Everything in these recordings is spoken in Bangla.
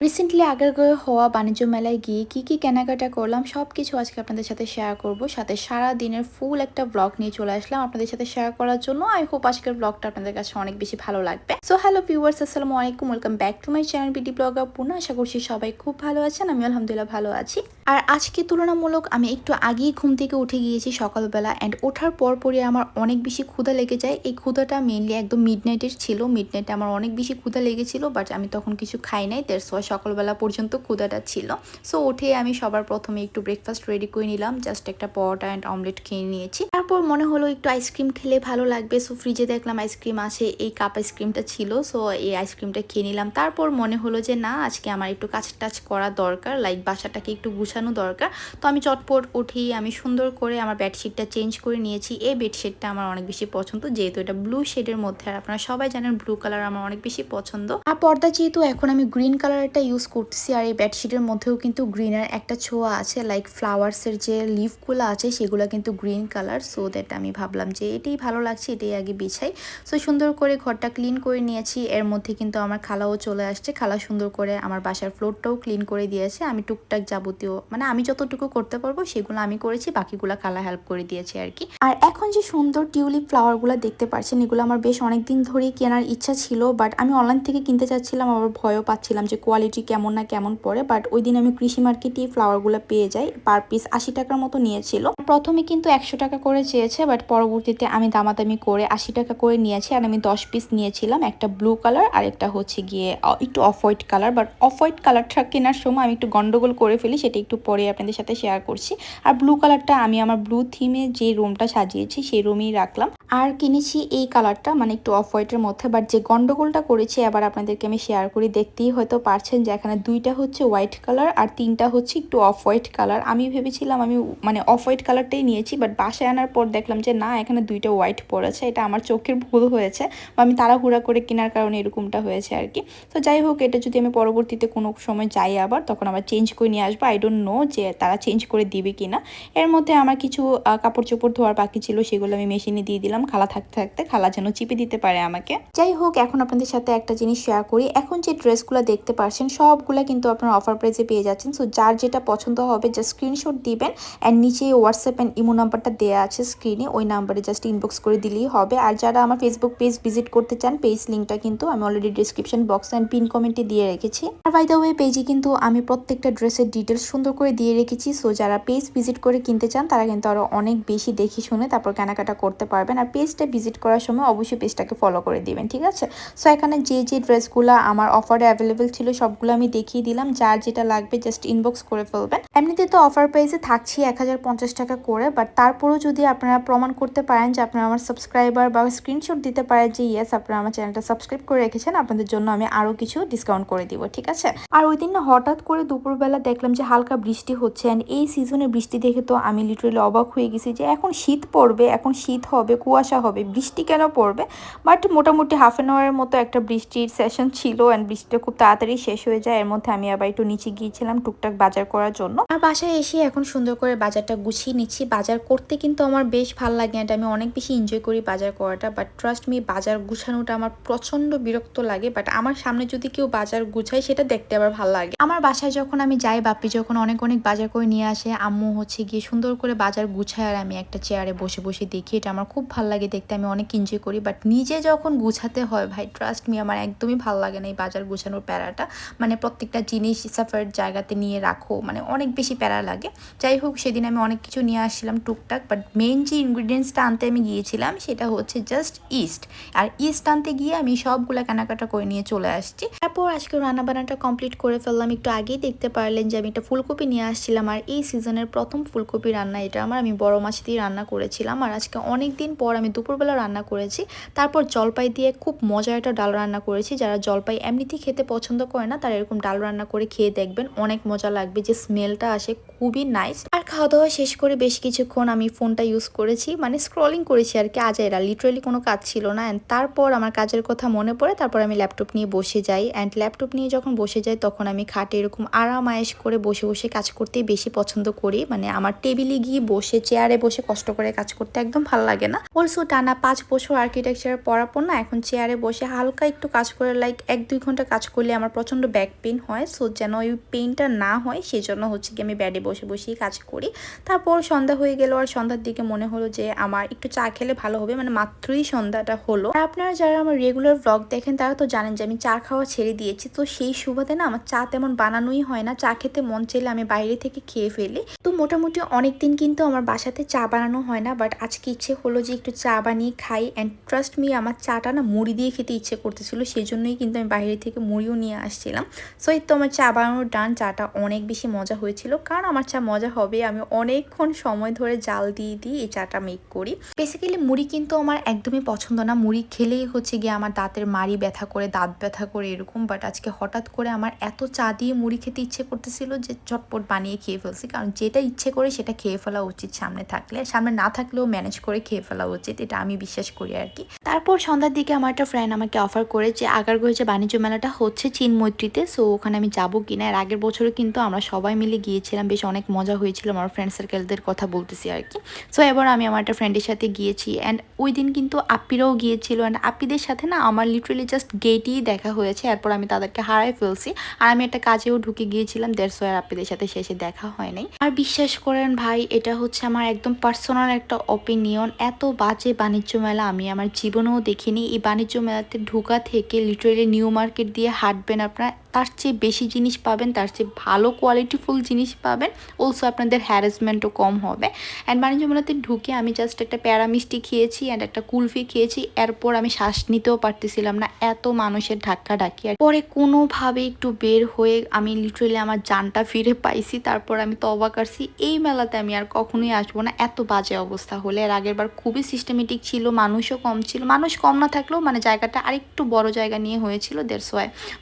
রিসেন্টলি আগারগাঁও হওয়া বাণিজ্য মেলায় গিয়ে কি কি কেনাকাটা করলাম সব কিছু আজকে আপনাদের সাথে শেয়ার করব। সাথে সারা দিনের ফুল একটা ব্লগ নিয়ে চলে আসলাম আপনাদের সাথে শেয়ার করার জন্য। আই হোপ আজকের ব্লগটা আপনাদের কাছে অনেক বেশি ভালো লাগবে। সো হ্যালো ভিউয়ার্স আসসালামু আলাইকুম welcome back to my channel BD blogger পূর্ণ আশা করছি সবাই খুব ভালো আছেন আমি আলহামদুলিল্লাহ ভালো আছি। আর আজকে তুলনামূলক আমি একটু আগেই ঘুম থেকে উঠে গিয়েছি সকালবেলা অ্যান্ড ওঠার পর পরই আমার অনেক বেশি ক্ষুধা লেগে যায়। এই ক্ষুধাটা মেনলি একদম মিড নাইটের ছিল মিড নাইটে আমার অনেক বেশি ক্ষুধা লেগেছিল বাট আমি তখন কিছু খাই নাই দেড় সোয়া সকালবেলা পর্যন্ত ক্ষুধাটা ছিল। সো উঠে আমি সবার প্রথমে একটু ব্রেকফাস্ট রেডি করে নিলাম। জাস্ট একটা পরোটা অ্যান্ড অমলেট খেয়ে নিয়েছি। তারপর মনে হলো একটু আইসক্রিম খেলে ভালো লাগবে। সো ফ্রিজে দেখলাম আইসক্রিম আছে, এই কাপ আইসক্রিমটা ছিল। সো এই আইসক্রিমটা খেয়ে নিলাম। তারপর মনে হলো যে, না, আজকে আমার একটু কাজ টাচ করা দরকার। লাইক বাসাটাকে একটু গুছানো দরকার। তো আমি চটপট উঠি আমি সুন্দর করে আমার বেডশিটটা চেঞ্জ করে নিয়েছি। এই বেডশিটটা আমার অনেক বেশি পছন্দ। যেহেতু এটা ব্লু শেডের মধ্যে, আর আপনারা সবাই জানেন ব্লু কালার আমার অনেক বেশি পছন্দ। আর পর্দা যেহেতু এখন আমি গ্রিন কালারটা ইউজ করতেছি আর এই বেডশিটের মধ্যেও কিন্তু গ্রিনের একটা ছোঁয়া আছে লাইক ফ্লাওয়ার্সের যে লিফগুলো আছে সেগুলো কিন্তু গ্রিন কালার সো দ্যাট আমি ভাবলাম যে এটাই ভালো লাগছে, এটাই আগে বিছাই। সো সুন্দর করে ঘরটা ক্লিন করে নিয়েছি, এর মধ্যে কিন্তু আমার খালাও চলে আসছে, খালা সুন্দর করে আমার বাসার ফ্লোরটাও ক্লিন করে দিয়েছে, আমি টুকটাক যাবতীয় মানে আমি যতটুকু করতে পারব সেগুলো আমি করেছি, বাকিগুলো খালা হেল্প করে দিয়েছে আর কি। আর এখন যে সুন্দর টিউলিপ ফ্লাওয়ারগুলো দেখতে পাচ্ছেন এগুলো আমার বেশ অনেকদিন ধরেই কেনার ইচ্ছা ছিল বাট আমি অনলাইন থেকে কিনতে চাচ্ছিলাম, আবার ভয়ও পাচ্ছিলাম যে কোয়ালিটি কেমন না কেমন পড়ে বাট ওই দিন আমি কৃষি মার্কেটে ফ্লাওয়ারগুলো পেয়ে যাই পার পিস আশি টাকার মতো নিয়েছিল। প্রথমে কিন্তু একশো টাকা করে চেয়েছে বাট পরবর্তীতে আমি দামাদামি করে আশি টাকা করে নিয়েছি, আর আমি দশ পিস নিয়েছিলাম, একটা ব্লু কালার আর একটা হচ্ছে গিয়ে একটু off white colour but off white কালারটা কেনার সময় আমি একটু গন্ডগোল করে ফেলি, সেটা একটু পরে আপনাদের সাথে শেয়ার করছি। আর ব্লু কালারটা আমি আমার ব্লু থিমে যে রুমটা সাজিয়েছি, সেই রুমেই রাখলাম। আর কিনেছি এই কালারটা মানে একটু অফ হোয়াইটের মধ্যে বাট যে গন্ডগোলটা করেছি আবার আপনাদেরকে আমি শেয়ার করি, দেখতেই হয়তো পারছেন যে এখানে দুইটা হচ্ছে হোয়াইট কালার আর তিনটা হচ্ছে একটু অফ হোয়াইট কালার আমি ভেবেছিলাম আমি মানে অফ হোয়াইট কালারটাই নিয়েছি বাট বাসায় আনার পর দেখলাম যে না, এখানে দুইটা হোয়াইট পড়েছে এটা আমার চোখের ভুল হয়েছে, বা আমি তাড়াহুড়া করে কেনার কারণে এরকমটা হয়েছে আর কি। তো যাই হোক, এটা যদি আমি পরবর্তীতে কোনো সময় যাই আবার, তখন আবার চেঞ্জ করে নিয়ে আসব। আই ডোন্ট নো যে তারা চেঞ্জ করে দিবে কিনা। এর মধ্যে আমার কিছু কাপড় চোপড় ধোয়ার বাকি ছিল, সেগুলো আমি মেশিনে দিয়ে দিলাম। খালা থাকতে থাকতে খালা যেন চিপে দিতে পারে আমাকে। যাই হোক, এখন আপনাদের সাথে একটা জিনিস শেয়ার করি। এখন যে ড্রেসগুলো দেখতে পারছেন, সবগুলো কিন্তু আপনার অফার প্রাইসে পেয়ে যাচ্ছেন। সো যার যেটা পছন্দ হবে জাস্ট স্ক্রিনশট দিবেন অ্যান্ড নিচে হোয়াটসঅ্যাপ অ্যান্ড ইমো নাম্বারটা দেওয়া আছে স্ক্রিনে ওই নাম্বারে জাস্ট ইনবক্স করে দিলেই হবে। আর যারা আমার ফেসবুক পেজ ভিজিট করতে চান পেজ লিঙ্কটা কিন্তু আমি already description box and pin কমেন্টে দিয়ে রেখেছি। আর বাই দ্য ওয়ে পেজে কিন্তু আমি প্রত্যেকটা ড্রেসের ডিটেলস সুন্দর করে দিয়ে রেখেছি। সো যারা পেজ ভিজিট করে কিনতে চান, তারা কিন্তু আরও অনেক বেশি দেখে শুনে তারপর কেনাকাটা করতে পারবেন। আর পেজটা ভিজিট করার সময় অবশ্যই পেজটাকে ফলো করে দিবেন, ঠিক আছে? সো এখানে যে যে ড্রেসগুলো আমার অফারে অ্যাভেলেবেল ছিল, সবগুলো আমি দেখিয়ে দিলাম। যার যেটা লাগবে জাস্ট ইনবক্স করে ফেলবেন। এমনিতে তো অফার প্রাইসে থাকছি এক হাজার পঞ্চাশ টাকা করে বাট তারপরেও যদি আপনারা প্রমাণ করতে পারেন যে আপনারা আমার সাবস্ক্রাইবার বা স্ক্রিনশট দিতে পারেন যে ইয়েস আপনারা আমার চ্যানেলটা সাবস্ক্রাইব করে রেখেছেন, আপনাদের জন্য আমি আরও কিছু ডিসকাউন্ট করে দিব, ঠিক আছে? আর ওই দিন হঠাৎ করে দুপুরবেলা দেখলাম যে, হালকা বৃষ্টি হচ্ছে অ্যান্ড এই সিজনে বৃষ্টি দেখে তো আমি লিটারেলি অবাক হয়ে গেছি যে, এখন শীত পড়বে, এখন শীত হবে কুয়াশা হবে, বৃষ্টি কেন পড়বে? বাট মোটামুটি হাফ অ্যান আওয়ারের মতো একটা বৃষ্টির সেশন ছিল অ্যান্ড বৃষ্টিটা খুব তাড়াতাড়ি শেষ হয়ে যায়। এর মধ্যে আমি আবার একটু নিচে গিয়েছিলাম টুকটাক বাজার করার জন্য। আর বাসায় এসে এখন সুন্দর করে বাজারটা গুছিয়ে নিচ্ছি। বাজার করতে কিন্তু আমার বেশ ভালো লাগে অ্যান্ড আমি অনেক বেশি এনজয় করি বাজার করাটা। বাট ট্রাস্ট মি বাজার গুছানোটা আমার প্রচণ্ড বিরক্ত লাগে। বাট আমার সামনে যদি কেউ বাজার গুছায়, সেটা দেখতে আবার ভালো লাগে। আমার বাসায় যখন আমি যাই বাপি যখন অনেক অনেক বাজার করে নিয়ে আসে, আম্মু হচ্ছে গিয়ে সুন্দর করে বাজার গুছায় আর আমি একটা চেয়ারে বসে বসে দেখি। এটা আমার খুব ভালো লাগে দেখতে, আমি অনেক এনজয় করি বাট নিজে যখন গুছাতে হয়, ভাই ট্রাস্ট মি আমার একদমই ভালো লাগে না এই বাজার গুছানোর প্যারাটা। মানে প্রত্যেকটা জিনিস সেপারেট জায়গাতে নিয়ে রাখো মানে অনেক বেশি প্যারা লাগে। যাই হোক, সেদিন আমি অনেক কিছু নিয়ে আসছিলাম টুকটাক বাট মেন যে ইনগ্রিডিয়েন্টসটা আনতে আমি গিয়েছিলাম, সেটা হচ্ছে জাস্ট ইস্ট আর ইস্ট আনতে গিয়ে আমি সবগুলা কেনাকাটা করে নিয়ে চলে আসছি। তারপর আজকে রান্না বান্নাটা কমপ্লিট করে ফেললাম, একটু আগেই দেখতে পারলেন যে আমি একটা ফুলকপি নিয়ে আসছিলাম, আর এই সিজনের প্রথম ফুলকপি রান্না, এটা আমার, আমি বড় মাছ দিয়ে রান্না করেছিলাম, আর আজকে অনেক দিন পর আমি দুপুরবেলা রান্না করেছি। তারপর জলপাই দিয়ে খুব মজার একটা ডাল রান্না করেছি। যারা জলপাই এমনিতেই খেতে পছন্দ করে না, তারা এরকম ডাল রান্না করে খেয়ে দেখবেন। অনেক মজা লাগবে। যে স্মেলটা আসে খুবই নাইস আর খাওয়া দাওয়া শেষ করে বেশ কিছুক্ষণ আমি ফোনটা ইউজ করেছি। মানে স্ক্রলিং করেছি আর কি আজাইরা। লিটারেলি কোনো কাজ ছিল না। অ্যান্ড তারপর আমার কাজের কথা মনে পড়ে, তারপর আমি ল্যাপটপ নিয়ে বসে যাই। অ্যান্ড ল্যাপটপ নিয়ে যখন বসে যাই, তখন আমি খাটে এরকম আরাম আয়েস করে বসে বসে কাজ করতেই বেশি পছন্দ করি। মানে আমার টেবিলে গিয়ে বসে চেয়ারে বসে কষ্ট করে কাজ করতে একদম ভালো লাগে না। ওল সো টানা পাঁচ বছর আর্কিটেকচার পড়ার পর না, এখন চেয়ারে বসে হালকা একটু কাজ করে লাইক এক দুই ঘণ্টা কাজ করলে আমার প্রচণ্ড ব্যাক পেন হয় সো যেন ওই পেনটা না হয় সেই জন্য হচ্ছে কি আমি ব্যাডে বসে বসেই কাজ করি। তারপর সন্ধ্যা হয়ে গেল, আর সন্ধ্যার দিকে মনে হলো যে আমার একটু চা খেলে ভালো হবে মানে মাত্রই সন্ধ্যাটা হলো। আর আপনারা যারা আমার রেগুলার ব্লগ দেখেন, তারা তো জানেন যে আমি চা খাওয়া ছেড়ে দিয়েছি, তো সেই সুবাদে না আমার চা তেমন বানানোই হয় না, চা খেতে মন চাইলে আমি বাইরে থেকে খেয়ে ফেলি। তো মোটামুটি অনেক দিন কিন্তু আমার বাসাতে চা বানানো হয় না বাট আজকে ইচ্ছে হলো যে চা বানিয়ে খাই অ্যান্ড ট্রাস্ট মি আমার চাটা না মুড়ি দিয়ে খেতে ইচ্ছে করতেছিল সেই জন্যই কিন্তু আমি বাইরে থেকে মুড়িও নিয়ে আসছিলাম। সো এই তো আমার চা বানানোর ডান চাটা অনেক বেশি মজা হয়েছিল। কারণ আমার চা মজা হবে, আমি অনেকক্ষণ সময় ধরে জাল দিয়ে দিয়ে এই চাটা মেক করি। বেসিক্যালি মুড়ি কিন্তু আমার একদমই পছন্দ না। মুড়ি খেলেই হচ্ছে গিয়ে আমার দাঁতের মাড়ি ব্যথা করে, দাঁত ব্যথা করে এরকম। বাট আজকে হঠাৎ করে আমার এত চা দিয়ে মুড়ি খেতে ইচ্ছে করতেছিল যে চটপট বানিয়ে খেয়ে ফেলছি। কারণ যেটা ইচ্ছে করে সেটা খেয়ে ফেলা উচিত সামনে থাকলে। সামনে না থাকলেও ম্যানেজ করে খেয়ে ফেলা উচিত এটা আমি বিশ্বাস করি আর কি তারপর সন্ধ্যার দিকে আমার একটা ফ্রেন্ড আমাকে অফার করে যে আগারগঞ্জে যে বাণিজ্য মেলাটা হচ্ছে চিনমৈত্রীতে সো ওখানে আমি যাব কিনা? এর আগের বছরও কিন্তু আমরা সবাই মিলে গিয়েছিলাম, বেশ অনেক মজা হয়েছিল, আমার ফ্রেন্ড সার্কেলদের কথা বলতেছি আর কি সো এবার আমি আমার একটা ফ্রেন্ডের সাথে গিয়েছি অ্যান্ড ওই দিন কিন্তু আপ্পিরাও গিয়েছিল অ্যান্ড আপ্পিদের সাথে না আমার লিটারেলি জাস্ট গেটেই দেখা হয়েছে, এরপর আমি তাদেরকে হারাই ফেলছি, আর আমি একটা কাজেও ঢুকে গিয়েছিলাম দেড়শো আর আপ্পিদের সাথে শেষে দেখা হয় নাই। আর বিশ্বাস করেন ভাই, এটা হচ্ছে আমার একদম পার্সোনাল একটা অপিনিয়ন এত বাজে বাণিজ্য মেলা আমি আমার জীবনেও দেখিনি। এই বাণিজ্য মেলাতে ঢোকা থেকে লিটারেলি নিউ মার্কেট দিয়ে হাঁটবেন আপনারা। তার চেয়ে বেশি জিনিস পাবেন, তার চেয়ে ভালো কোয়ালিটিফুল জিনিস পাবেন অলসো আপনাদের হ্যারাসমেন্টও কম হবে। অ্যান্ড বাণিজ্য মেলাতে ঢুকে আমি জাস্ট একটা প্যারা মিষ্টি খেয়েছি অ্যান্ড একটা কুলফি খেয়েছি, এরপর আমি শ্বাস নিতেও পারতেছিলাম না, এত মানুষের ধাক্কা ধাক্কি। আর পরে কোনোভাবে একটু বের হয়ে আমি লিটারেলি আমার জানটা ফিরে পাইছি, তারপর আমি তবা কাটছি এই মেলাতে আমি আর কখনোই আসব না, এত বাজে অবস্থা হলে। আর আগের বার খুবই সিস্টেমেটিক ছিল, মানুষও কম ছিল, মানুষ কম না থাকলেও মানে জায়গাটা আরেকটু বড় জায়গা নিয়ে হয়েছিল দেড়শো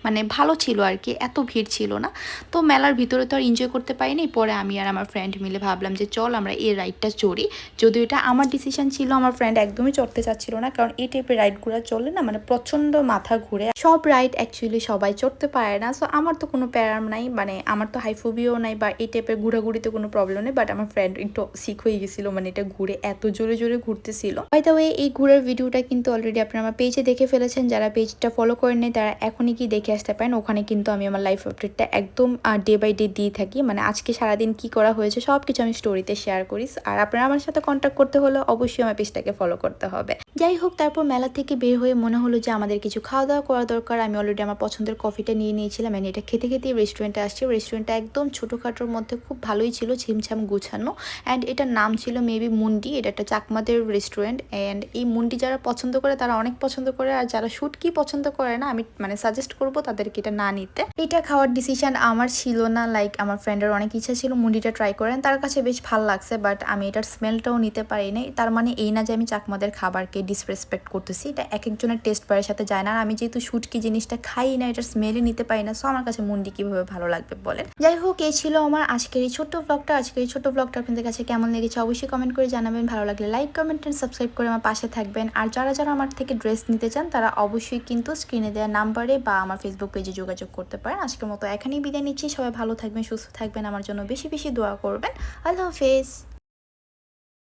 মানে ভালো ছিল। আর কি, এত ভিড় ছিল না। তো মেলার ভিতরে তো আর এনজয় করতে পারিনি, পরে আমি আর আমার ফ্রেন্ড মিলে ভাবলাম যে চল আমরা এই রাইডটা চড়ি। যদিও এটা আমার ডিসিশন ছিল, আমার ফ্রেন্ড একদমই চড়তে চাচ্ছিল না, কারণ এই টাইপের রাইডগুলো চলে না মানে প্রচণ্ড মাথা ঘুরে। সব রাইড অ্যাকচুয়ালি সবাই চড়তে পারে না সো আমার তো কোনো প্যারাম নাই মানে আমার তো হাইফোবিও নাই বা এই টাইপের ঘোরাঘুরিতে কোনো প্রবলেম নেই বাট আমার ফ্রেন্ড একটু সিক হয়ে গেছিল মানে এটা ঘুরে এত জোরে জোরে ঘুরতেছিল। বাই দ্য এই ঘুরের ভিডিওটা কিন্তু অলরেডি আপনারা আমার পেজে দেখে ফেলেছেন, যারা পেজটা ফলো করেন তারা এখনই কি দেখে আসতে পারেন, ওখানে কিন্তু আমি আমার লাইফ আপডেটটা একদম ডে বাই ডে দিয়ে থাকি। মানে আজকে সারাদিন কি করা হয়েছে সব কিছু আমি স্টোরিতে শেয়ার করি। আর আপনারা আমার সাথে কন্ট্যাক্ট করতে হলে অবশ্যই আমার পেজটাকে ফলো করতে হবে। যাই হোক, তারপর মেলা থেকে বের হয়ে মনে হলো যে আমাদের কিছু খাওয়া দাওয়া করা দরকার। আমি অলরেডি আমার পছন্দের কফিটা নিয়ে নিয়েছিলাম মানে এটা খেতে খেতেই রেস্টুরেন্টে আসছি। রেস্টুরেন্টটা একদম ছোটোখাটোর মধ্যে খুব ভালোই ছিল ছিমছাম গুছানো। অ্যান্ড এটার নাম ছিল মেবি মুন্ডি। এটা একটা চাকমাদের রেস্টুরেন্ট অ্যান্ড এই মুন্ডি যারা পছন্দ করে, তারা অনেক পছন্দ করে। আর যারা শুটকি পছন্দ করে না, আমি মানে সাজেস্ট করব তাদেরকে এটা না নিতে। এটা খাওয়ার ডিসিশন আমার ছিল না লাইক আমার ফ্রেন্ডের অনেক ইচ্ছা ছিল মুন্ডিটা ট্রাই করেন। তার কাছে বেশ ভালো লাগছে বাট আমি এটার স্মেলটাও নিতে পারি পারিনি তার মানে এই না যে আমি চাকমাদের খাবারকে ডিসরেসপেক্ট করতেছি, এটা এক একজনের টেস্ট বারের সাথে যায় না। আর আমি যেহেতু শুটকি জিনিসটা খাই না, এটার স্মেলই নিতে পারি না সো আমার কাছে মুন্ডি কীভাবে ভালো লাগবে বলেন? যাই হোক, এই ছিল আমার আজকের এই ছোট্ট ব্লগটা আজকের এই ছোট্ট ব্লগটা আপনাদের কাছে কেমন লেগেছে অবশ্যই কমেন্ট করে জানাবেন। ভালো লাগলে লাইক কমেন্ট অ্যান্ড সাবস্ক্রাইব করে আমার পাশে থাকবেন। আর যারা যারা আমার থেকে ড্রেস নিতে চান, তারা অবশ্যই কিন্তু স্ক্রিনে দেওয়া নাম্বারে বা আমার ফেসবুক পেজে যোগাযোগ করতে পারেন। আজকের মতো এখানেই বিদায় নিচ্ছি। সবাই ভালো থাকবেন, সুস্থ থাকবেন। আমার জন্য বেশি বেশি দোয়া করবেন। আল্লাহ হাফেজ।